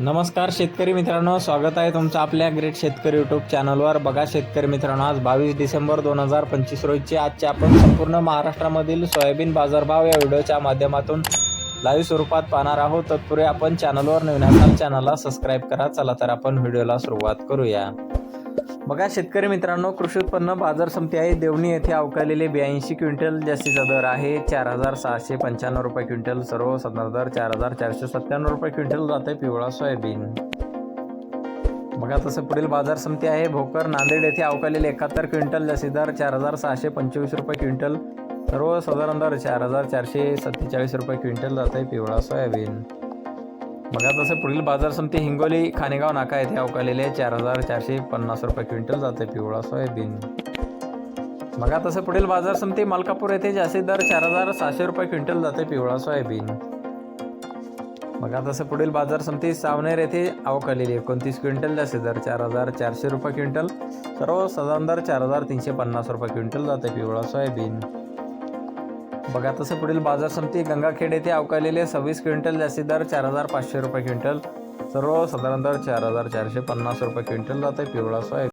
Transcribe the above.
नमस्कार शेतकरी मित्रांनो स्वागत आहे तुमचं आपल्या ग्रेट शेतकरी यूट्यूब चॅनलवर बघा शेतकरी मित्रांनो आज बावीस डिसेंबर दोन हजार पंचवीस रोजची आजचे आपण संपूर्ण महाराष्ट्रामधील सोयाबीन बाजारभाव या व्हिडिओच्या माध्यमातून लाईव्ह स्वरूपात पाहणार आहोत. तत्पूर्वी आपण चॅनलवर नवीन असाल चॅनलला सबस्क्राईब करा. चला तर आपण व्हिडिओला सुरुवात करूया. बघा शेतकरी मित्रांनो कृषी उत्पन्न बाजार समिती आहे. देवणी येथे अवकालेले ब्याऐंशी क्विंटल जास्तीचा दर आहे. चार हजार सहाशे पंच्याण्णव रुपये क्विंटल सर्वसाधारण दर. चार हजार चारशे सत्त्याण्णव रुपये क्विंटल जाते पिवळा सोयाबीन. बघा तसं पुढील बाजार समिती आहे. भोकर नांदेड येथे अवकालेले एकाहत्तर क्विंटल जास्ती दर. चार हजार सहाशे पंचवीस रुपये क्विंटल सर्वसाधारण दर. चार हजार चारशे सत्तेचाळीस रुपये क्विंटल जाते पिवळा सोयाबीन. बघा तसं पुढील बाजार समिती हिंगोली खानेगाव नाका येथे अवकालेले चार हजार चारशे पन्नास रुपये क्विंटल जाते पिवळा सोयाबीन. बघा तसं पुढील बाजार समिती मलकापूर येथे जास्तीत दर चार हजार सहाशे रुपये क्विंटल जाते पिवळा सोयाबीन. बघा तसं पुढील बाजार समिती सावनेर येथे अवकालेली एकोणतीस क्विंटल जास्तीत दर चार हजार चारशे रुपये क्विंटल. सर्व साधारण दर चार हजार तीनशे पन्नास रुपये क्विंटल जाते पिवळा सोयाबीन. बघा तसं पुढील बाजार समिती गंगाखेड येथे अवकालेले सव्वीस क्विंटल जास्ती दर चार हजार पाचशे रुपये क्विंटल. सर्व साधारण दर चार हजार चारशे पन्नास रुपये क्विंटल जाते पिवळा सोय.